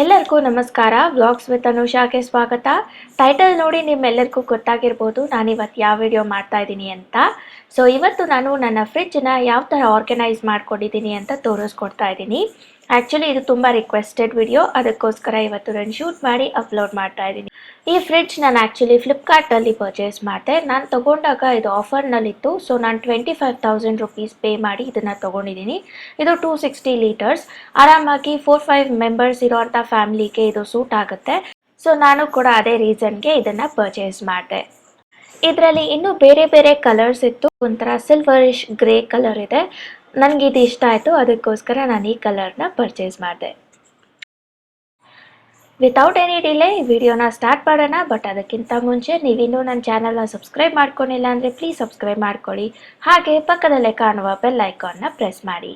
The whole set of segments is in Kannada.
ಎಲ್ಲರಿಗೂ ನಮಸ್ಕಾರ. ವ್ಲಾಗ್ಸ್ ವಿತ್ ಅನುಷಾಗೆ ಸ್ವಾಗತ. ಟೈಟಲ್ ನೋಡಿ ನಿಮ್ಮೆಲ್ಲರಿಗೂ ಗೊತ್ತಾಗಿರ್ಬೋದು. ನಾನು ಇವತ್ತು ಯಾವ ವಿಡಿಯೋ ಮಾಡ್ತಾ ಇದ್ದೀನಿ ಅಂತ. ಸೊ ಇವತ್ತು ನಾನು ನನ್ನ ಫ್ರಿಡ್ಜನ್ನ ಯಾವ ಥರ ಆರ್ಗನೈಸ್ ಮಾಡ್ಕೊಂಡಿದ್ದೀನಿ ಅಂತ ತೋರಿಸ್ಕೊಡ್ತಾ ಇದ್ದೀನಿ. ಆ್ಯಕ್ಚುಲಿ ಇದು ತುಂಬ ರಿಕ್ವೆಸ್ಟೆಡ್ ವಿಡಿಯೋ ಅದಕ್ಕೋಸ್ಕರ ಇವತ್ತು ನಾನು ಶೂಟ್ ಮಾಡಿ ಅಪ್ಲೋಡ್ ಮಾಡ್ತಾ ಇದ್ದೀನಿ. ಈ ಫ್ರಿಡ್ಜ್ ನಾನು ಆ್ಯಕ್ಚುಲಿ ಫ್ಲಿಪ್ಕಾರ್ಟಲ್ಲಿ ಪರ್ಚೇಸ್ ಮಾಡಿದೆ. ನಾನು ತೊಗೊಂಡಾಗ ಇದು ಆಫರ್ನಲ್ಲಿತ್ತು ಸೊ ನಾನು twenty five thousand rupees pay ಮಾಡಿ ಇದನ್ನು ತೊಗೊಂಡಿದ್ದೀನಿ. ಇದು ಟೂ ಸಿಕ್ಸ್ಟಿ ಲೀಟರ್ಸ್ ಆರಾಮಾಗಿ ಫೋರ್ ಫೈವ್ ಮೆಂಬರ್ಸ್ ಇರೋವಂಥ ಫ್ಯಾಮಿಲಿಗೆ ಇದು ಸೂಟ್ ಆಗುತ್ತೆ. ಸೊ ನಾನು ಕೂಡ ಅದೇ ರೀಸನ್ಗೆ ಇದನ್ನು ಪರ್ಚೇಸ್ ಮಾಡಿದೆ. ಇದರಲ್ಲಿ ಇನ್ನೂ ಬೇರೆ ಬೇರೆ ಕಲರ್ಸ್ ಇತ್ತು. ಒಂಥರ ಸಿಲ್ವರಿಶ್ ಗ್ರೇ ಕಲರ್ ಇದೆ. ನನಗೆ ಇದು ಇಷ್ಟ ಆಯಿತು, ಅದಕ್ಕೋಸ್ಕರ ನಾನು ಈ ಕಲರ್ನ ಪರ್ಚೇಸ್ ಮಾಡಿದೆ. ವಿತೌಟ್ ಎನಿ ಡಿಲೇ ವಿಡಿಯೋನ ಸ್ಟಾರ್ಟ್ ಮಾಡೋಣ ಬಟ್ ಅದಕ್ಕಿಂತ ಮುಂಚೆ ನೀವಿನ್ನೂ ನನ್ನ ಚಾನಲ್ನ ಸಬ್ಸ್ಕ್ರೈಬ್ ಮಾಡ್ಕೊಂಡಿಲ್ಲ ಅಂದರೆ ಪ್ಲೀಸ್ ಸಬ್ಸ್ಕ್ರೈಬ್ ಮಾಡ್ಕೊಳ್ಳಿ. ಹಾಗೆ ಪಕ್ಕದಲ್ಲೇ ಕಾಣುವ ಬೆಲ್ ಐಕಾನ್ನ ಪ್ರೆಸ್ ಮಾಡಿ.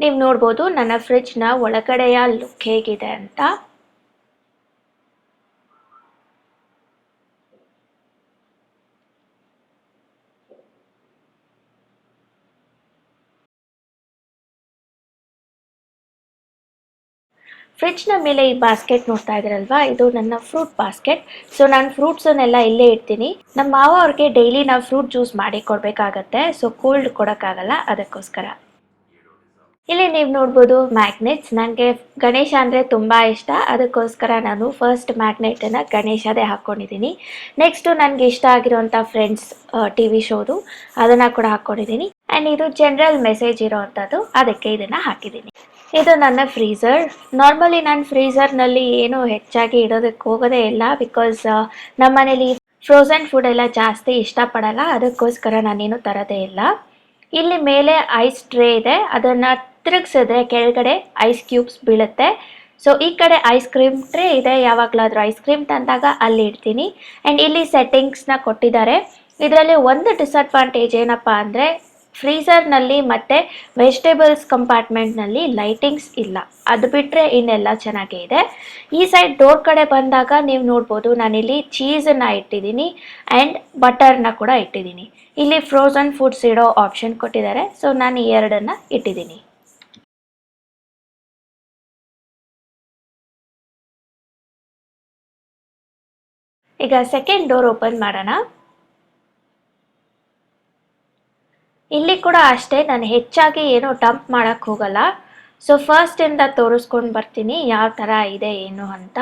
ನೀವು ನೋಡ್ಬೋದು ನನ್ನ ಫ್ರಿಡ್ಜ್ನ ಒಳಗಡೆಯ ಲುಕ್ ಹೇಗಿದೆ ಅಂತ. ಫ್ರಿಡ್ಜ್ನ ಮೇಲೆ ಈ ಬಾಸ್ಕೆಟ್ ನೋಡ್ತಾ ಇದ್ರಲ್ವಾ? ಇದು ನನ್ನ ಫ್ರೂಟ್ ಬಾಸ್ಕೆಟ್ ಸೊ ನಾನು ಫ್ರೂಟ್ಸನ್ನೆಲ್ಲ ಇಲ್ಲೇ ಇಡ್ತೀನಿ. ನಮ್ಮ ಮಾವ ಅವ್ರಿಗೆ ಡೈಲಿ ನಾವು ಫ್ರೂಟ್ ಜ್ಯೂಸ್ ಮಾಡಿ ಕೊಡಬೇಕಾಗತ್ತೆ. ಸೊ ಕೋಲ್ಡ್ ಕೊಡೋಕ್ಕಾಗಲ್ಲ. ಅದಕ್ಕೋಸ್ಕರ. ಇಲ್ಲಿ ನೀವು ನೋಡ್ಬೋದು ಮ್ಯಾಗ್ನೆಟ್ಸ್ ನನಗೆ ಗಣೇಶ ಅಂದರೆ ತುಂಬ ಇಷ್ಟ. ಅದಕ್ಕೋಸ್ಕರ ನಾನು ಫಸ್ಟ್ ಮ್ಯಾಗ್ನೆಟನ್ನು ಗಣೇಶದೇ ಹಾಕ್ಕೊಂಡಿದ್ದೀನಿ ನೆಕ್ಸ್ಟು ನನಗೆ ಇಷ್ಟ ಆಗಿರೋಂಥ ಫ್ರೆಂಡ್ಸ್ ಟಿ ವಿ ಶೋದು ಅದನ್ನು ಕೂಡ ಹಾಕ್ಕೊಂಡಿದ್ದೀನಿ ಆ್ಯಂಡ್ ಇದು ಜನರಲ್ ಮೆಸೇಜ್ ಇರೋವಂಥದ್ದು ಅದಕ್ಕೆ ಇದನ್ನು ಹಾಕಿದ್ದೀನಿ. ಇದು ನನ್ನ ಫ್ರೀಝರ್ ನಾರ್ಮಲಿ ನಾನು ಫ್ರೀಝರ್ನಲ್ಲಿ ಏನು ಹೆಚ್ಚಾಗಿ ಇಡೋದಕ್ಕೆ ಹೋಗೋದೇ ಇಲ್ಲ ಬಿಕಾಸ್ ನಮ್ಮ ಮನೇಲಿ ಫ್ರೋಝನ್ ಫುಡ್ ಎಲ್ಲ ಜಾಸ್ತಿ ಇಷ್ಟಪಡಲ್ಲ. ಅದಕ್ಕೋಸ್ಕರ ನಾನೇನು ತರೋದೇ ಇಲ್ಲ. ಇಲ್ಲಿ ಮೇಲೆ ಐಸ್ ಟ್ರೇ ಇದೆ. ಅದನ್ನು ತಿರುಗಿಸಿದ್ರೆ ಕೆಳಗಡೆ ಐಸ್ ಕ್ಯೂಬ್ಸ್ ಬೀಳುತ್ತೆ. ಸೊ ಈ ಕಡೆ ಐಸ್ ಕ್ರೀಮ್ ಟ್ರೇ ಇದೆ. ಯಾವಾಗಲಾದರೂ ಐಸ್ ಕ್ರೀಮ್ ತಂದಾಗ ಅಲ್ಲಿ ಇಡ್ತೀನಿ. ಆ್ಯಂಡ್ ಇಲ್ಲಿ ಸೆಟ್ಟಿಂಗ್ಸ್ನ ಕೊಟ್ಟಿದ್ದಾರೆ. ಇದರಲ್ಲಿ ಒಂದು ಡಿಸ್ಅಡ್ವಾಂಟೇಜ್ ಏನಪ್ಪ ಅಂದರೆ ಫ್ರೀಝರ್ನಲ್ಲಿ ಮತ್ತು ವೆಜಿಟೇಬಲ್ಸ್ ಕಂಪಾರ್ಟ್ಮೆಂಟ್ನಲ್ಲಿ ಲೈಟಿಂಗ್ಸ್ ಇಲ್ಲ. ಅದು ಬಿಟ್ಟರೆ ಇನ್ನೆಲ್ಲ ಚೆನ್ನಾಗೇ ಇದೆ. ಈ ಸೈಡ್ ಡೋರ್ ಕಡೆ ಬಂದಾಗ ನೀವು ನೋಡ್ಬೋದು, ನಾನಿಲ್ಲಿ ಚೀಸನ್ನು ಇಟ್ಟಿದ್ದೀನಿ ಆ್ಯಂಡ್ ಬಟರ್ನ ಕೂಡ ಇಟ್ಟಿದ್ದೀನಿ. ಇಲ್ಲಿ ಫ್ರೋಝನ್ ಫುಡ್ಸ್ ಇಡೋ ಆಪ್ಷನ್ ಕೊಟ್ಟಿದ್ದಾರೆ. ಸೊ, ನಾನು ಈ ಎರಡನ್ನು ಇಟ್ಟಿದ್ದೀನಿ. ಈಗ ಸೆಕೆಂಡ್ ಡೋರ್ ಓಪನ್ ಮಾಡೋಣ. ಇಲ್ಲಿ ಕೂಡ ಅಷ್ಟೇ, ನಾನು ಹೆಚ್ಚಾಗಿ ಏನು ಡಂಪ್ ಮಾಡೋಕ್ಕೆ ಹೋಗಲ್ಲ. ಸೊ ಫಸ್ಟಿಂದ ತೋರಿಸ್ಕೊಂಡು ಬರ್ತೀನಿ ಯಾವ ಥರ ಇದೆ, ಏನು ಅಂತ.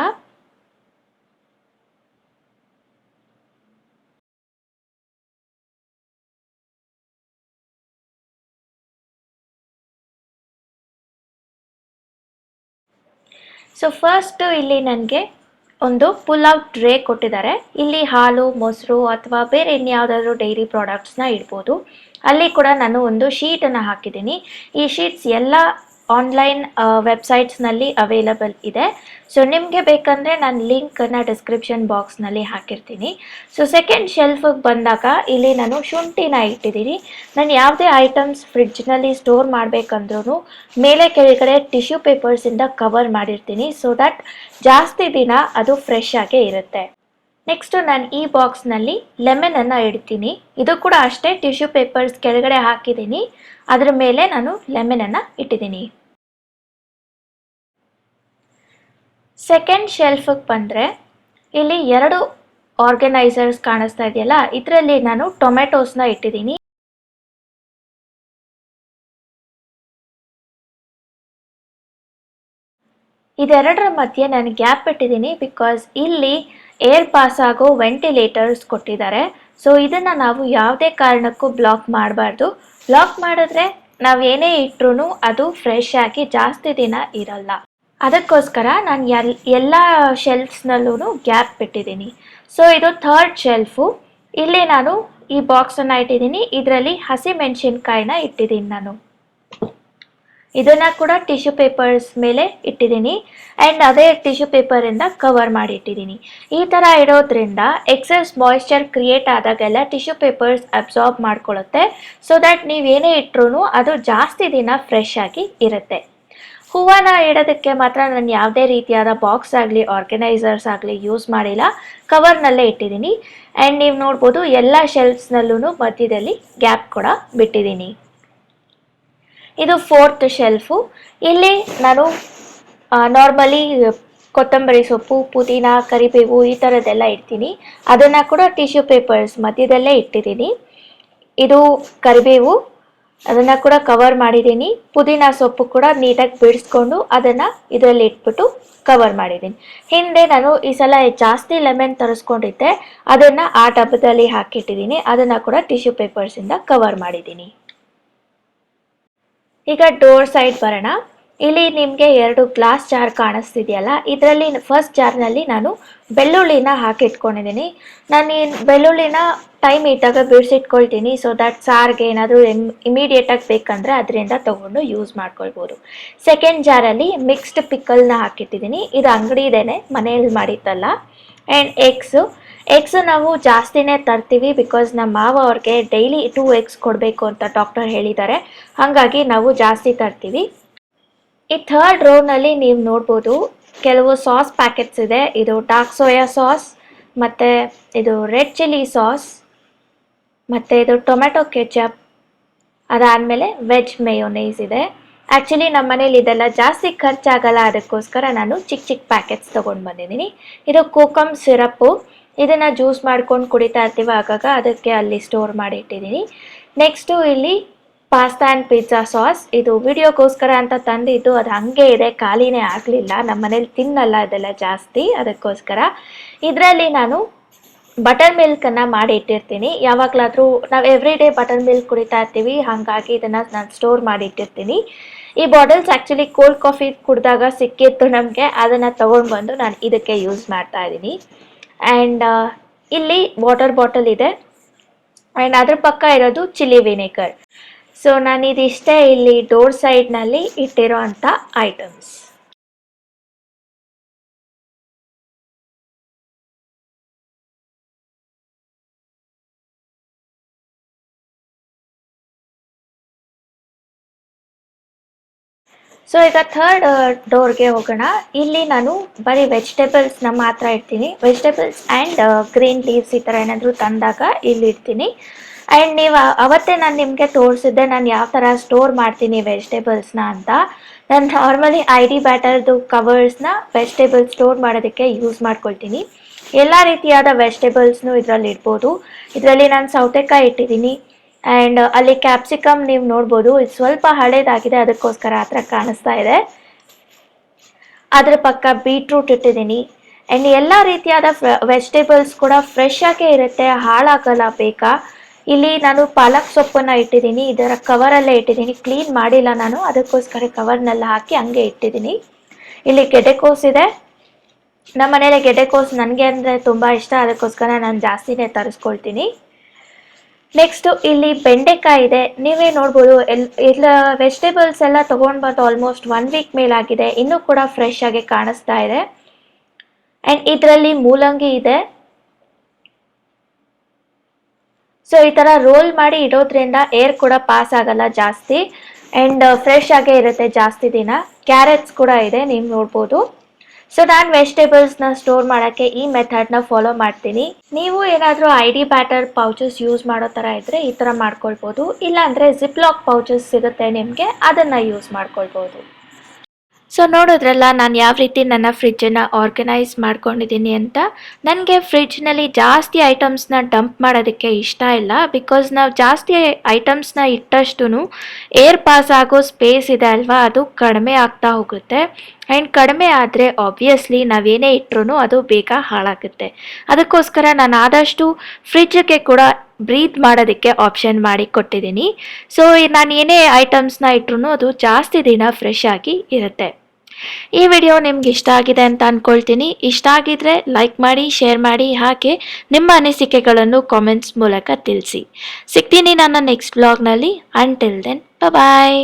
ಸೊ ಫಸ್ಟು ಇಲ್ಲಿ ನನಗೆ ಒಂದು ಪುಲ್ ಔಟ್ ಟ್ರೇ ಕೊಟ್ಟಿದ್ದಾರೆ. ಇಲ್ಲಿ ಹಾಲು, ಮೊಸರು ಅಥವಾ ಬೇರೆ ಇನ್ಯಾವುದಾದ್ರೂ ಡೈರಿ ಪ್ರಾಡಕ್ಟ್ಸ್ನ ಇಡ್ಬೋದು. ಅಲ್ಲಿ ಕೂಡ ನಾನು ಒಂದು ಶೀಟನ್ನು ಹಾಕಿದ್ದೀನಿ. ಈ ಶೀಟ್ಸ್ ಎಲ್ಲ ಆನ್ಲೈನ್ ವೆಬ್ಸೈಟ್ಸ್ನಲ್ಲಿ ಅವೈಲಬಲ್ ಇದೆ. ಸೊ ನಿಮಗೆ ಬೇಕಂದರೆ ನಾನು ಲಿಂಕನ್ನು ಡಿಸ್ಕ್ರಿಪ್ಷನ್ ಬಾಕ್ಸ್ನಲ್ಲಿ ಹಾಕಿರ್ತೀನಿ. ಸೊ ಸೆಕೆಂಡ್ ಶೆಲ್ಫಿಗೆ ಬಂದಾಗ ಇಲ್ಲಿ ನಾನು ಶುಂಠಿನ ಇಟ್ಟಿದ್ದೀನಿ. ನಾನು ಯಾವುದೇ ಐಟಮ್ಸ್ ಫ್ರಿಡ್ಜ್ನಲ್ಲಿ ಸ್ಟೋರ್ ಮಾಡಬೇಕಂದ್ರೂ ಮೇಲೆ ಕೆಳಗಡೆ ಟಿಶ್ಯೂ ಪೇಪರ್ಸಿಂದ ಕವರ್ ಮಾಡಿರ್ತೀನಿ. ಸೊ ದಟ್ ಜಾಸ್ತಿ ದಿನ ಅದು ಫ್ರೆಶ್ ಆಗೇ ಇರುತ್ತೆ. ನೆಕ್ಸ್ಟು ನಾನು ಈ ಬಾಕ್ಸ್ನಲ್ಲಿ ಲೆಮನನ್ನು ಇಡ್ತೀನಿ. ಇದು ಕೂಡ ಅಷ್ಟೇ ಟಿಶ್ಯೂ ಪೇಪರ್ಸ್ ಕೆಳಗಡೆ ಹಾಕಿದ್ದೀನಿ. ಅದರ ಮೇಲೆ ನಾನು ಲೆಮನನ್ನು ಇಟ್ಟಿದ್ದೀನಿ. ಸೆಕೆಂಡ್ ಶೆಲ್ಫಿಗೆ ಬಂದರೆ, ಇಲ್ಲಿ ಎರಡು ಆರ್ಗನೈಸರ್ಸ್ ಕಾಣಿಸ್ತಾ ಇದೆಯಲ್ಲ, ಇದರಲ್ಲಿ ನಾನು ಟೊಮೆಟೊಸ್ನ ಇಟ್ಟಿದ್ದೀನಿ. ಇದೆರಡರ ಮಧ್ಯೆ ನಾನು ಗ್ಯಾಪ್ ಇಟ್ಟಿದ್ದೀನಿ ಬಿಕಾಸ್ ಇಲ್ಲಿ ಏರ್ ಪಾಸ್ ಆಗೋ ವೆಂಟಿಲೇಟರ್ಸ್ ಕೊಟ್ಟಿದ್ದಾರೆ. ಸೊ ಇದನ್ನು ನಾವು ಯಾವುದೇ ಕಾರಣಕ್ಕೂ ಬ್ಲಾಕ್ ಮಾಡಬಾರ್ದು. ಬ್ಲಾಕ್ ಮಾಡಿದ್ರೆ ನಾವು ಏನೇ ಇಟ್ಟರೂ ಅದು ಫ್ರೆಶ್ ಆಗಿ ಜಾಸ್ತಿ ದಿನ ಇರಲ್ಲ. ಅದಕ್ಕೋಸ್ಕರ ನಾನು ಎಲ್, ಎಲ್ಲ ಶೆಲ್ಫ್ಸ್ನಲ್ಲೂ ಗ್ಯಾಪ್ ಬಿಟ್ಟಿದ್ದೀನಿ ಸೊ ಇದು ಥರ್ಡ್ ಶೆಲ್ಫು ಇಲ್ಲಿ ನಾನು ಈ ಬಾಕ್ಸನ್ನು ಇಟ್ಟಿದ್ದೀನಿ. ಇದರಲ್ಲಿ ಹಸಿ ಮೆಣಸಿನ್ಕಾಯಿನ ಇಟ್ಟಿದ್ದೀನಿ ನಾನು. ಇದನ್ನು ಕೂಡ ಟಿಶ್ಯೂ ಪೇಪರ್ಸ್ ಮೇಲೆ ಇಟ್ಟಿದ್ದೀನಿ. ಆ್ಯಂಡ್ ಅದೇ ಟಿಶ್ಯೂ ಪೇಪರಿಂದ ಕವರ್ ಮಾಡಿ ಇಟ್ಟಿದ್ದೀನಿ. ಈ ಥರ ಇಡೋದ್ರಿಂದ ಎಕ್ಸೆಸ್ ಮಾಯ್ಶ್ಚರ್ ಕ್ರಿಯೇಟ್ ಆದಾಗೆಲ್ಲ ಟಿಶ್ಯೂ ಪೇಪರ್ಸ್ ಅಬ್ಸಾರ್ಬ್ ಮಾಡ್ಕೊಳ್ಳುತ್ತೆ ಸೊ ದ್ಯಾಟ್ ನೀವೇನೇ ಇಟ್ಟರು ಅದು ಜಾಸ್ತಿ ದಿನ ಫ್ರೆಶ್ ಆಗಿ ಇರುತ್ತೆ. ಹೂವನ ಇಡೋದಕ್ಕೆ ಮಾತ್ರ ನಾನು ಯಾವುದೇ ರೀತಿಯಾದ ಬಾಕ್ಸ್ ಆಗಲಿ ಆರ್ಗನೈಸರ್ಸ್ ಆಗಲಿ ಯೂಸ್ ಮಾಡಿಲ್ಲ. ಕವರ್ನಲ್ಲೇ ಇಟ್ಟಿದ್ದೀನಿ. ಆ್ಯಂಡ್ ನೀವು ನೋಡ್ಬೋದು ಎಲ್ಲ ಶೆಲ್ಫ್ಸ್ನಲ್ಲೂ ಮಧ್ಯದಲ್ಲಿ ಗ್ಯಾಪ್ ಕೂಡ ಬಿಟ್ಟಿದ್ದೀನಿ. ಇದು ಫೋರ್ತ್ ಶೆಲ್ಫು ಇಲ್ಲಿ ನಾನು ನಾರ್ಮಲಿ ಕೊತ್ತಂಬರಿ ಸೊಪ್ಪು, ಪುದೀನ, ಕರಿಬೇವು ಈ ಥರದ್ದೆಲ್ಲ ಇಡ್ತೀನಿ. ಅದನ್ನು ಕೂಡ ಟಿಶ್ಯೂ ಪೇಪರ್ಸ್ ಮಧ್ಯದಲ್ಲೇ ಇಟ್ಟಿದ್ದೀನಿ. ಇದು ಕರಿಬೇವು, ಅದನ್ನು ಕೂಡ ಕವರ್ ಮಾಡಿದ್ದೀನಿ. ಪುದೀನ ಸೊಪ್ಪು ಕೂಡ ನೀಟಾಗಿ ಬಿಡಿಸ್ಕೊಂಡು ಅದನ್ನು ಇದರಲ್ಲಿ ಇಟ್ಬಿಟ್ಟು ಕವರ್ ಮಾಡಿದ್ದೀನಿ. ಹಿಂದೆ ನಾನು ಈ ಸಲ ಜಾಸ್ತಿ ಲೆಮನ್ ತರಿಸ್ಕೊಂಡಿದ್ದೆ. ಅದನ್ನು ಆ ಡಬ್ಬದಲ್ಲಿ ಹಾಕಿಟ್ಟಿದ್ದೀನಿ. ಅದನ್ನು ಕೂಡ ಟಿಶ್ಯೂ ಪೇಪರ್ಸಿಂದ ಕವರ್ ಮಾಡಿದ್ದೀನಿ. ಈಗ ಡೋರ್ ಸೈಡ್ ಬರೋಣ. ಇಲ್ಲಿ ನಿಮಗೆ ಎರಡು ಗ್ಲಾಸ್ ಜಾರ್ ಕಾಣಿಸ್ತಿದೆಯಲ್ಲ? ಇದರಲ್ಲಿ ಫಸ್ಟ್ ಜಾರ್ನಲ್ಲಿ ನಾನು ಬೆಳ್ಳುಳ್ಳಿನ ಹಾಕಿಟ್ಕೊಂಡಿದ್ದೀನಿ ನಾನು ಈ ಬೆಳ್ಳುಳ್ಳಿನ ಟೈಮ್ ಇಟ್ಟಾಗ ಬಿಡಿಸಿಟ್ಕೊಳ್ತೀನಿ. ಸೊ ದಟ್ ಸಾರ್ಗೆ ಏನಾದರೂ ಇಮಿಡಿಯೇಟಾಗಿ ಬೇಕಂದರೆ ಅದರಿಂದ ತೊಗೊಂಡು ಯೂಸ್ ಮಾಡ್ಕೊಳ್ಬೋದು. ಸೆಕೆಂಡ್ ಜಾರಲ್ಲಿ ಮಿಕ್ಸ್ಡ್ ಪಿಕ್ಕಲ್ನ ಹಾಕಿಟ್ಟಿದ್ದೀನಿ. ಇದು ಅಂಗಡಿ ಇದೇನೆ ಮನೆಯಲ್ಲಿ ಮಾಡಿದ್ದಲ್ಲ. ಆ್ಯಂಡ್ ಎಗ್ಸು ಎಗ್ಸ್ ನಾವು ಜಾಸ್ತಿನೇ ತರ್ತೀವಿ ಬಿಕಾಸ್ ನಮ್ಮ ಮಾವ ಅವ್ರಿಗೆ ಡೈಲಿ ಟೂ ಎಗ್ಸ್ ಕೊಡಬೇಕು ಅಂತ ಡಾಕ್ಟರ್ ಹೇಳಿದ್ದಾರೆ. ಹಾಗಾಗಿ ನಾವು ಜಾಸ್ತಿ ತರ್ತೀವಿ. ಈ ಥರ್ಡ್ ರೋನಲ್ಲಿ ನೀವು ನೋಡ್ಬೋದು ಕೆಲವು ಸಾಸ್ ಪ್ಯಾಕೆಟ್ಸ್ ಇದೆ. ಇದು ಡಾರ್ಕ್ ಸೋಯಾ ಸಾಸ್ ಮತ್ತು ಇದು ರೆಡ್ ಚಿಲ್ಲಿ ಸಾಸ್ ಮತ್ತು ಇದು ಟೊಮೆಟೊ ಕೆಚಪ್ ಅದಾದಮೇಲೆ ವೆಜ್ ಮೇಯೋನೈಸ್ ಇದೆ. ಆ್ಯಕ್ಚುಲಿ ನಮ್ಮ ಮನೇಲಿ ಇದೆಲ್ಲ ಜಾಸ್ತಿ ಖರ್ಚಾಗಲ್ಲ, ಅದಕ್ಕೋಸ್ಕರ ನಾನು ಚಿಕ್ಕ ಚಿಕ್ಕ ಪ್ಯಾಕೆಟ್ಸ್ ತೊಗೊಂಡು ಬಂದಿದ್ದೀನಿ. ಇದು ಕೋಕಮ್ ಸಿರಪ್ಪು ಇದನ್ನು ಜ್ಯೂಸ್ ಮಾಡ್ಕೊಂಡು ಕುಡಿತಾ ಇರ್ತೀವಿ, ಆಗಾಗ ಅದಕ್ಕೆ ಅಲ್ಲಿ ಸ್ಟೋರ್ ಮಾಡಿ ಇಟ್ಟಿದ್ದೀನಿ ನೆಕ್ಸ್ಟು ಇಲ್ಲಿ ಪಾಸ್ತಾ ಆ್ಯಂಡ್ ಪಿಜ್ಜಾ ಸಾಸ್ ಇದು ವಿಡಿಯೋಗೋಸ್ಕರ ಅಂತ ತಂದಿದ್ದು, ಅದು ಹಾಗೆ ಇದೆ, ಖಾಲಿನೇ ಆಗಲಿಲ್ಲ ನಮ್ಮ ಮನೇಲಿ ತಿನ್ನಲ್ಲ ಇದೆಲ್ಲ ಜಾಸ್ತಿ, ಅದಕ್ಕೋಸ್ಕರ. ಇದರಲ್ಲಿ ನಾನು ಬಟರ್ ಮಿಲ್ಕನ್ನು ಮಾಡಿ ಇಟ್ಟಿರ್ತೀನಿ. ಯಾವಾಗಲಾದರೂ ನಾವು ಎವ್ರಿ ಡೇ ಬಟರ್ ಮಿಲ್ಕ್ ಕುಡಿತಾ ಇರ್ತೀವಿ, ಹಾಗಾಗಿ ಇದನ್ನು ನಾನು ಸ್ಟೋರ್ ಮಾಡಿ ಇಟ್ಟಿರ್ತೀನಿ. ಈ ಬಾಟಲ್ಸ್ ಆ್ಯಕ್ಚುಲಿ ಕೋಲ್ಡ್ ಕಾಫಿ ಕುಡಿದಾಗ ಸಿಕ್ಕಿತ್ತು ನಮಗೆ, ಅದನ್ನು ತೊಗೊಂಡು ಬಂದು ನಾನು ಇದಕ್ಕೆ ಯೂಸ್ ಮಾಡ್ತಾ ಇದ್ದೀನಿ. ಆ್ಯಂಡ್ ಇಲ್ಲಿ ವಾಟರ್ ಬಾಟಲ್ ಇದೆ. ಆ್ಯಂಡ್ ಅದ್ರ ಪಕ್ಕ ಇರೋದು ಚಿಲ್ಲಿ ವಿನೇಗರ್ ಸೊ ನಾನು ಇದಿಷ್ಟೇ ಇಲ್ಲಿ ಡೋರ್ ಸೈಡ್ನಲ್ಲಿ ಇಟ್ಟಿರೋ ಅಂಥ ಐಟಮ್ಸ್ ಸೊ ಈಗ ಥರ್ಡ್ ಡೋರ್ಗೆ ಹೋಗೋಣ. ಇಲ್ಲಿ ನಾನು ಬರೀ ವೆಜಿಟೇಬಲ್ಸ್ನ ಮಾತ್ರ ಇಡ್ತೀನಿ. ವೆಜಿಟೇಬಲ್ಸ್ ಆ್ಯಂಡ್ ಗ್ರೀನ್ ಲೀವ್ಸ್ ಈ ಥರ ಏನಾದರೂ ತಂದಾಗ ಇಲ್ಲಿ ಇಡ್ತೀನಿ. ಆ್ಯಂಡ್ ನೀವು ಅವತ್ತೇ ನಾನು ನಿಮಗೆ ತೋರಿಸಿದ್ದೆ, ನಾನು ಯಾವ ಥರ ಸ್ಟೋರ್ ಮಾಡ್ತೀನಿ ವೆಜಿಟೇಬಲ್ಸ್ನ ಅಂತ. ನಾನು ನಾರ್ಮಲಿ ಐ ಡಿ ಬ್ಯಾಟರ್ದು ಕವರ್ಸ್ನ ವೆಜಿಟೇಬಲ್ಸ್ ಸ್ಟೋರ್ ಮಾಡೋದಕ್ಕೆ ಯೂಸ್ ಮಾಡ್ಕೊಳ್ತೀನಿ. ಎಲ್ಲ ರೀತಿಯಾದ ವೆಜಿಟೇಬಲ್ಸ್ನು ಇದರಲ್ಲಿ ಇಡ್ಬೋದು. ಇದರಲ್ಲಿ ನಾನು ಸೌತೆಕಾಯಿ ಇಟ್ಟಿದ್ದೀನಿ. ಆ್ಯಂಡ್ ಅಲ್ಲಿ ಕ್ಯಾಪ್ಸಿಕಮ್ ನೀವು ನೋಡ್ಬೋದು, ಇದು ಸ್ವಲ್ಪ ಹಳೇದಾಗಿದೆ, ಅದಕ್ಕೋಸ್ಕರ ಆ ಥರ ಕಾಣಿಸ್ತಾ ಇದೆ. ಅದರ ಪಕ್ಕ ಬೀಟ್ರೂಟ್ ಇಟ್ಟಿದ್ದೀನಿ. ಆ್ಯಂಡ್ ಎಲ್ಲ ರೀತಿಯಾದ ವೆಜಿಟೇಬಲ್ಸ್ ಕೂಡ ಫ್ರೆಶ್ ಆಗೇ ಇರುತ್ತೆ, ಹಾಳಾಗಲ್ಲ ಬೇಕಾ ಇಲ್ಲಿ ನಾನು ಪಾಲಕ್ ಸೊಪ್ಪನ್ನು ಇಟ್ಟಿದ್ದೀನಿ, ಇದರ ಕವರಲ್ಲೇ ಇಟ್ಟಿದ್ದೀನಿ ಕ್ಲೀನ್ ಮಾಡಿಲ್ಲ ನಾನು, ಅದಕ್ಕೋಸ್ಕರ ಕವರ್ನೆಲ್ಲ ಹಾಕಿ ಹಂಗೆ ಇಟ್ಟಿದ್ದೀನಿ. ಇಲ್ಲಿ ಗೆಡ್ಡೆಕೋಸ್ ಇದೆ. ನಮ್ಮ ಮನೇಲಿ ಗೆಡ್ಡೆಕೋಸ್ ನನಗೆ ಅಂದರೆ ತುಂಬ ಇಷ್ಟ, ಅದಕ್ಕೋಸ್ಕರ ನಾನು ಜಾಸ್ತಿನೇ ತರಿಸ್ಕೊಳ್ತೀನಿ. ನೆಕ್ಸ್ಟು ಇಲ್ಲಿ ಬೆಂಡೆಕಾಯಿ ಇದೆ. ನೀವೇ ನೋಡ್ಬೋದು, ಎಲ್, ಎಲ್ಲ ವೆಜಿಟೇಬಲ್ಸ್ ಎಲ್ಲ ತೊಗೊಂಡು ಬಂದು ಆಲ್ಮೋಸ್ಟ್ ಒನ್ ವೀಕ್ ಮೇಲಾಗಿದೆ ಇನ್ನೂ ಕೂಡ ಫ್ರೆಶ್ ಆಗಿ ಕಾಣಿಸ್ತಾ ಇದೆ. ಆ್ಯಂಡ್ ಇದರಲ್ಲಿ ಮೂಲಂಗಿ ಇದೆ. ಸೊ ಈ ಥರ ರೋಲ್ ಮಾಡಿ ಇಡೋದ್ರಿಂದ ಏರ್ ಕೂಡ ಪಾಸ್ ಆಗಲ್ಲ ಜಾಸ್ತಿ. ಆ್ಯಂಡ್ ಫ್ರೆಶ್ ಆಗೇ ಇರುತ್ತೆ ಜಾಸ್ತಿ ದಿನ. ಕ್ಯಾರೆಟ್ಸ್ ಕೂಡ ಇದೆ, ನೀವು ನೋಡ್ಬೋದು. ಸೊ ನಾನು ವೆಜಿಟೇಬಲ್ಸ್ನ ಸ್ಟೋರ್ ಮಾಡೋಕ್ಕೆ ಈ ಮೆಥಡ್ನ ಫಾಲೋ ಮಾಡ್ತೀನಿ. ನೀವು ಏನಾದರೂ I D batter pouches use ಮಾಡೋ ಥರ ಇದ್ದರೆ ಈ ಥರ ಮಾಡ್ಕೊಳ್ಬೋದು. ಇಲ್ಲಾಂದರೆ ಜಿಪ್ಲಾಕ್ ಪೌಚಸ್ ಸಿಗುತ್ತೆ ನಿಮಗೆ, ಅದನ್ನು ಯೂಸ್ ಮಾಡ್ಕೊಳ್ಬೋದು. ಸೊ ನೋಡಿದ್ರಲ್ಲ, ನಾನು ಯಾವ ರೀತಿ ನನ್ನ ಫ್ರಿಜ್ಜನ್ನು ಆರ್ಗನೈಸ್ ಮಾಡ್ಕೊಂಡಿದ್ದೀನಿ ಅಂತ. ನನಗೆ ಫ್ರಿಡ್ಜ್ನಲ್ಲಿ ಜಾಸ್ತಿ ಐಟಮ್ಸ್ನ ಡಂಪ್ ಮಾಡೋದಕ್ಕೆ ಇಷ್ಟ ಇಲ್ಲ. ಬಿಕಾಸ್ ನಾವು ಜಾಸ್ತಿ ಐಟಮ್ಸ್ನ ಇಟ್ಟಷ್ಟು ಏರ್ ಪಾಸ್ ಆಗೋ ಸ್ಪೇಸ್ ಇದೆ ಅಲ್ವಾ, ಅದು ಕಡಿಮೆ ಆಗ್ತಾ ಹೋಗುತ್ತೆ. ಆ್ಯಂಡ್ ಕಡಿಮೆ ಆದರೆ ಆಬ್ವಿಯಸ್ಲಿ ನಾವೇನೇ ಇಟ್ಟರೂ ಅದು ಬೇಗ ಹಾಳಾಗುತ್ತೆ. ಅದಕ್ಕೋಸ್ಕರ ನಾನು ಆದಷ್ಟು ಫ್ರಿಜ್ಗೆ ಕೂಡ ಬ್ರೀತ್ ಮಾಡೋದಕ್ಕೆ ಆಪ್ಷನ್ ಮಾಡಿ ಕೊಟ್ಟಿದ್ದೀನಿ ಸೊ ನಾನು ಏನೇ ಐಟಮ್ಸ್ನ ಇಟ್ಟರು ಅದು ಜಾಸ್ತಿ ದಿನ ಫ್ರೆಶ್ ಆಗಿ ಇರುತ್ತೆ. ಈ ವಿಡಿಯೋ ನಿಮ್ಗೆ ಇಷ್ಟ ಆಗಿದೆ ಅಂತ ಅಂದ್ಕೊಳ್ತೀನಿ ಇಷ್ಟ ಆಗಿದ್ರೆ ಲೈಕ್ ಮಾಡಿ ಶೇರ್ ಮಾಡಿ, ಹಾಗೆ ನಿಮ್ಮ ಅನಿಸಿಕೆಗಳನ್ನು ಕಾಮೆಂಟ್ಸ್ ಮೂಲಕ ತಿಳಿಸಿ. ಸಿಗ್ತೀನಿ ನನ್ನ ನೆಕ್ಸ್ಟ್ ಬ್ಲಾಗ್ನಲ್ಲಿ ಅಂಟಿಲ್ ದೆನ್ ಬಾಯ್